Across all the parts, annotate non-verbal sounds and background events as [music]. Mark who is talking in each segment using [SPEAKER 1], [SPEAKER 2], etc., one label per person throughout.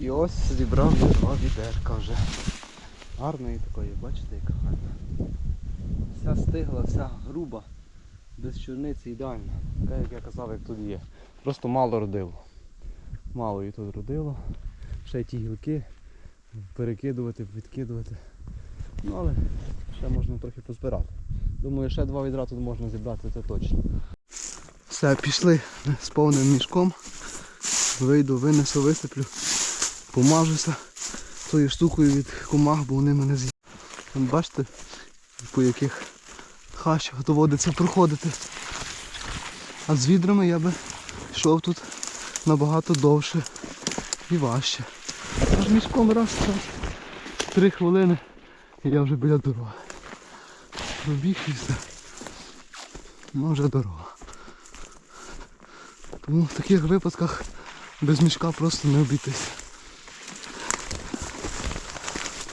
[SPEAKER 1] І ось зібрав я два відерка вже. Гарної такої, бачите, яка гарна. Вся стигла, вся груба, без чорниці ідеальна. Така, як я казав, як тут є. Просто мало родило. Мало її тут родило. Ще ті гілки перекидувати, відкидувати. Ну але ще можна трохи позбирати. Думаю, ще два відра тут можна зібрати, це точно. Все, пішли з повним мішком. Вийду, винесу, висиплю, помажуся тою штукою від комах, бо вони мене. Вон Бачите, по яких хащах доводиться проходити. А з відрами я би йшов тут набагато довше і важче. Аж мішком раз, раз. Три хвилини і я вже біля дороги. Пробіг і все. Ну вже дорога. Тому в таких випадках без мішка просто не обійтись.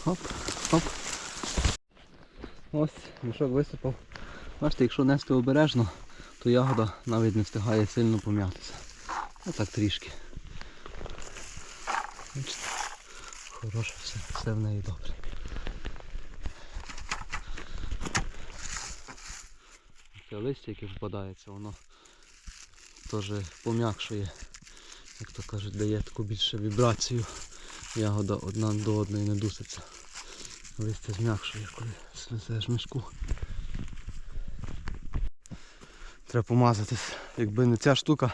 [SPEAKER 1] Хоп, хоп. Ось, мішок висипав. Бачите, якщо нести обережно, то ягода навіть не встигає сильно пом'ятися. Отак трішки. Бачите, хороше все, все в неї добре. Це листя, яке впадається, воно теж пом'якшує, як то кажуть, дає таку більше вібрацію. Ягода одна до одної не дуситься. Листя зм'якшує, коли свезеш мішку. Треба помазатись. Якби не ця штука,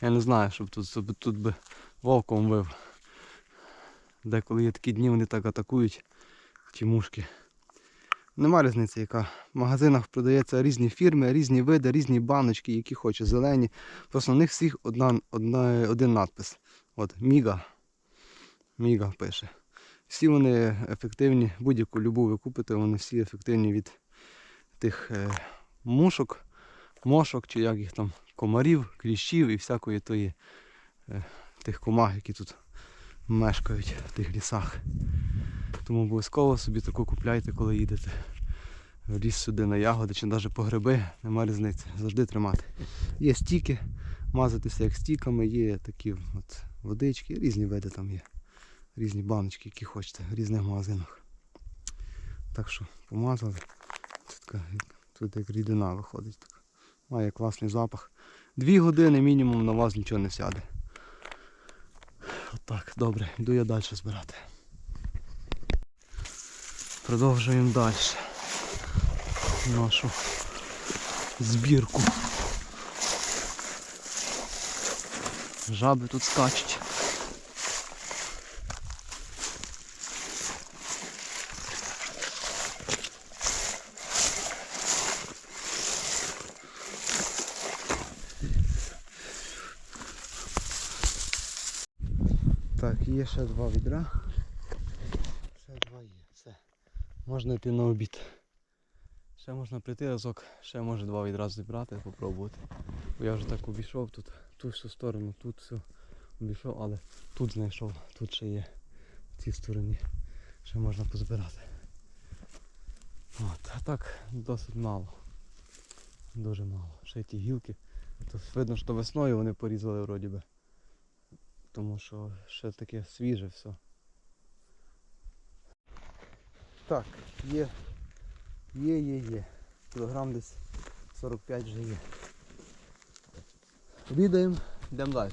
[SPEAKER 1] я не знаю, щоб тут, щоб тут би вовком вив. Деколи є такі дні, вони так атакують, ті мушки. Нема різниці, яка. В магазинах продається різні фірми, різні види, різні баночки, які хоче, зелені. Просто на них всіх одна, одна, один надпис. От Міга. Міга пише. Всі вони ефективні, будь-яку любу ви купите, вони всі ефективні від тих е, мушок, мошок, чи як їх там, комарів, кліщів і всякої тої е, тих комах, які тут мешкають в тих лісах. Тому обов'язково собі таку купляйте, коли їдете в ліс сюди на ягоди чи навіть по гриби, нема різниці. Завжди тримати. Є стіки, мазатися як стіками, є такі от водички, різні види там є. Різні баночки, які хочете, в різних магазинах. Так що помазали. Це така, тут як рідина виходить. Така. Має класний запах. Дві години мінімум на вас нічого не сяде. Отак, добре, йду я далі збирати. Продовжуємо далі нашу збірку. Жаби тут скачуть. Так, є ще два відра. Ще два є. Все. Можна йти на обід. Ще можна прийти разок, ще може два відразу зібрати, попробувати. Бо я вже так обійшов тут, ту всю сторону, тут все обійшов, але тут знайшов, тут ще є в цій стороні. Ще можна позбирати. От, а так досить мало. Дуже мало. Ще ті гілки. Тут видно, що весною вони порізали вроді би. Тому що ще таке свіже все. Так, є Є, є, є. Кілограм десь 45 вже є. Обідаємо, йдемо далі.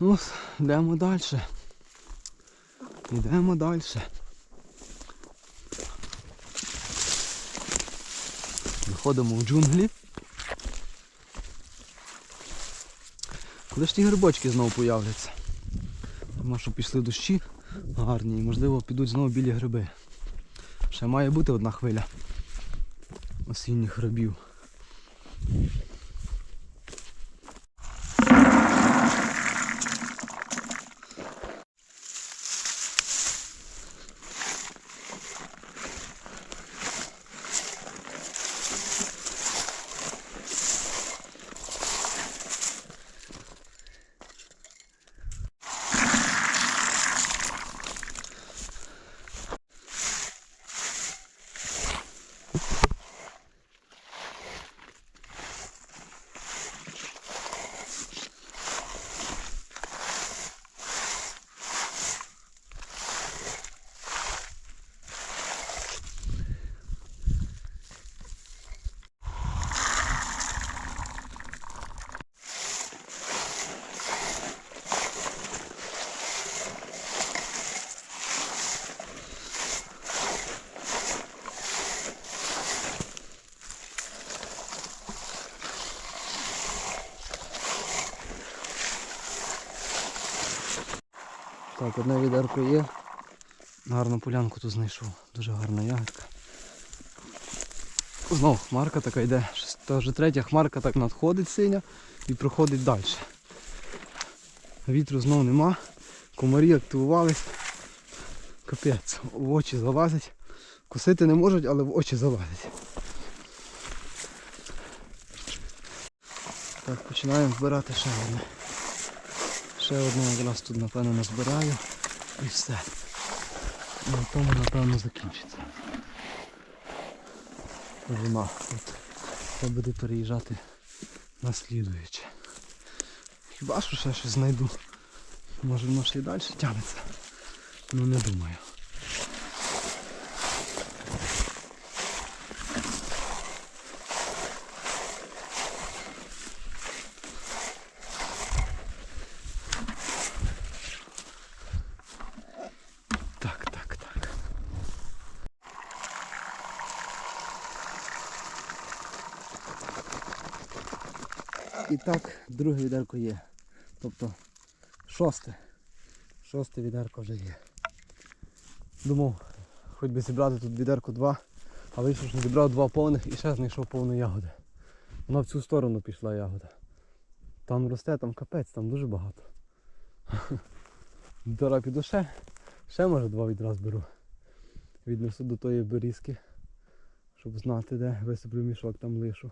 [SPEAKER 1] Ну, йдемо далі. Йдемо далі. Виходимо в джунглі. Коли ж ті грибочки знову появляться? Тому що пішли дощі гарні і можливо підуть знову білі гриби. Ще має бути одна хвиля осінніх грибів. Так, одне відерко є. Гарну полянку тут знайшов. Дуже гарна ягодка. Знову хмарка така йде. Та вже третя хмарка так надходить синя і проходить далі. Вітру знов нема. Комарі активувались. Капець, в очі залазять. Косити не можуть, але в очі залазять. Так, починаємо збирати ще. Ще одне якраз тут напевно назбираю і все. На тому напевно закінчиться. Зима. От. Я переїжджати на слідуюче. Хіба що ще щось знайду. Може воно ще й далі тягнеться. Ну не думаю. Так, так, так. І так, друге відерко є. Тобто шосте. Шосте відерко вже є. Думав, хоч би зібрати тут відерко два, а вийшов, що зібрав два повних і ще знайшов повну ягоди. Вона в цю сторону пішла ягода. Там росте, там капець, там дуже багато. [laughs] Зараз піду ще, ще може два відраз беру. Віднесу до тої берізки, щоб знати де, висиплю мішок, там лишу.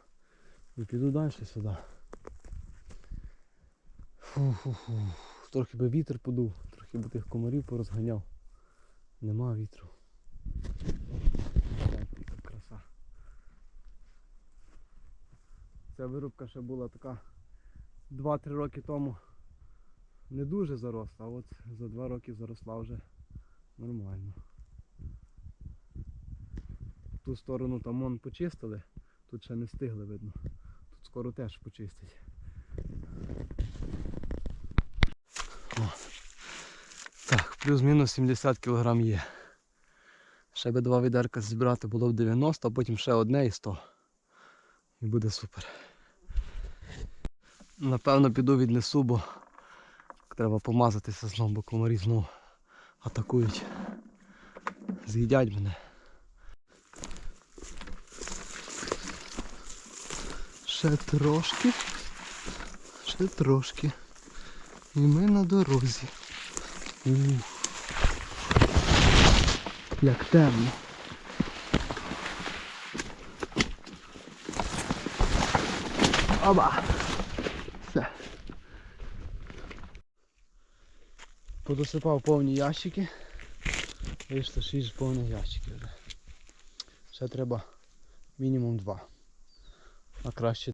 [SPEAKER 1] І піду далі сюди. Фу-фу-фу. Трохи би вітер подув, трохи би тих комарів порозганяв. Нема вітру. Яка краса. Ця вирубка ще була така 2-3 роки тому не дуже заросла, а от за 2 роки заросла вже нормально. Ту сторону там вон почистили, тут ще не встигли видно. Тут скоро теж почистять. О. Так, плюс-мінус 70 кг є. Ще би два відерка зібрати було б 90, а потім ще одне і 100. І буде супер. Напевно піду віднесу, бо треба помазатися знову, бо комарі знову атакують. З'їдять мене. Ще трошки. Ще трошки. І ми на дорозі. Ух. Як темно. Оба! Все. Подосипав повні ящики. Вийшло 6 повних ящиків вже. Ще треба мінімум два. А краще